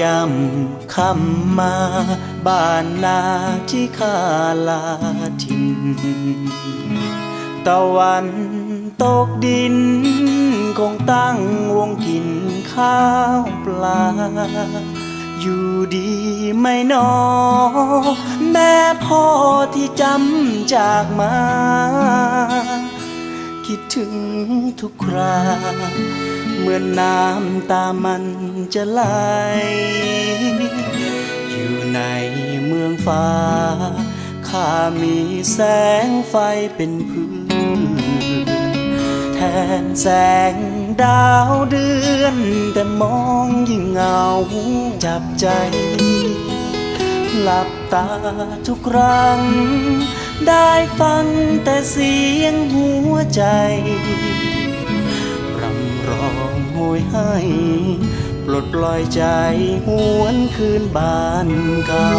ยำคำมาบ้านนาที่ข้าลาทินตะวันตกดิน คงตั้งวงกินข้าวปลา อยู่ดีไม่นอ แม่พ่อที่จำจากมา คิดถึงทุกคราเมื่อน้ำตามันจะไหลอยู่ในเมืองฟ้า ข้ามีแสงไฟเป็นพื้น แทนแสงดาวเดือน แต่มองยิ่งเหงาจับใจ หลับตาทุกครั้ง ได้ฟังแต่เสียงหัวใจรำร้องโหยให้ปลดปล่อยใจหวนคืนบ้านเก่า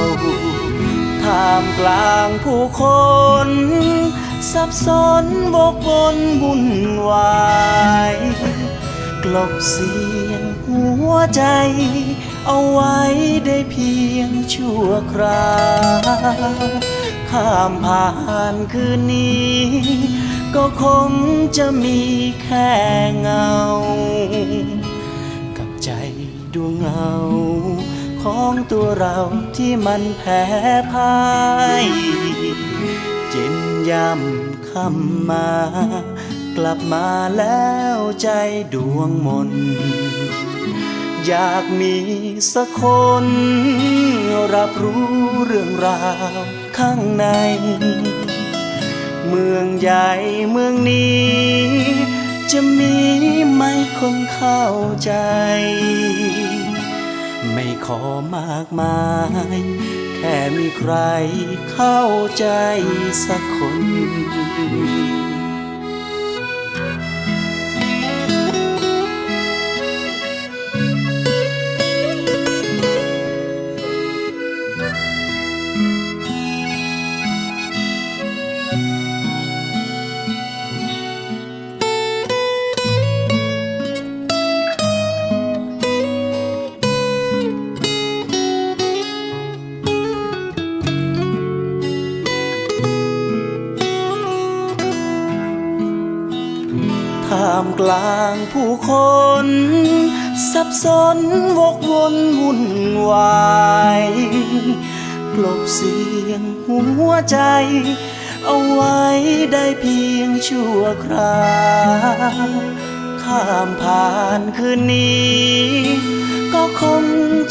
ท่ามกลางผู้คน สับสนวกวนวุ่นวายกลบเสียงหัวใจ เอาไว้ได้เพียงชั่วคราว ข้ามผ่านคืนนี้ ก็คงจะมีแค่เงา กับใจดวงเงา ของตัวเราที่มันแพ้พ่ายเจ็นยำคำมา กลับมาแล้วใจดวงมน อยากมีสักคน รับรู้เรื่องราวข้างใน เมืองใหญ่เมืองนี้ จะมีไหมคนเข้าใจ ไม่ขอมากมาย แค่มีใครเข้าใจสักคนามกลางผู้คน สับสนวกวนวุ่นวายกลบเสียงหัวใจ เอาไว้ได้เพียงชั่วคราวข้ามผ่านคืนนี้ ก็คง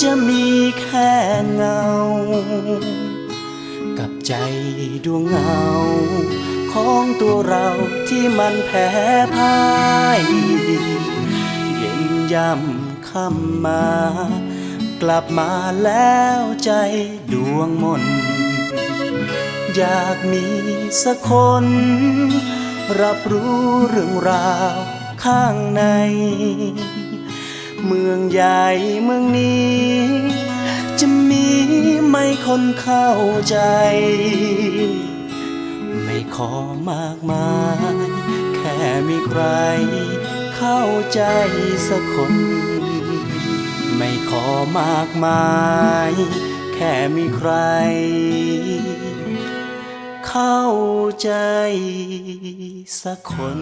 จะมีแค่เงา กับใจดวงเงา ของตัวเราที่มันแพ้พ่ายเย็นย่ำคำมา กลับมาแล้วใจดวงมน อยากมีสักคน รับรู้เรื่องราวข้างใน เมืองใหญ่เมืองนี้จะมีไหมคนเข้าใจ ขอมากมาย แค่มีใครเข้าใจสักคน ไม่ขอมากมาย แค่มีใคร เข้าใจสักคน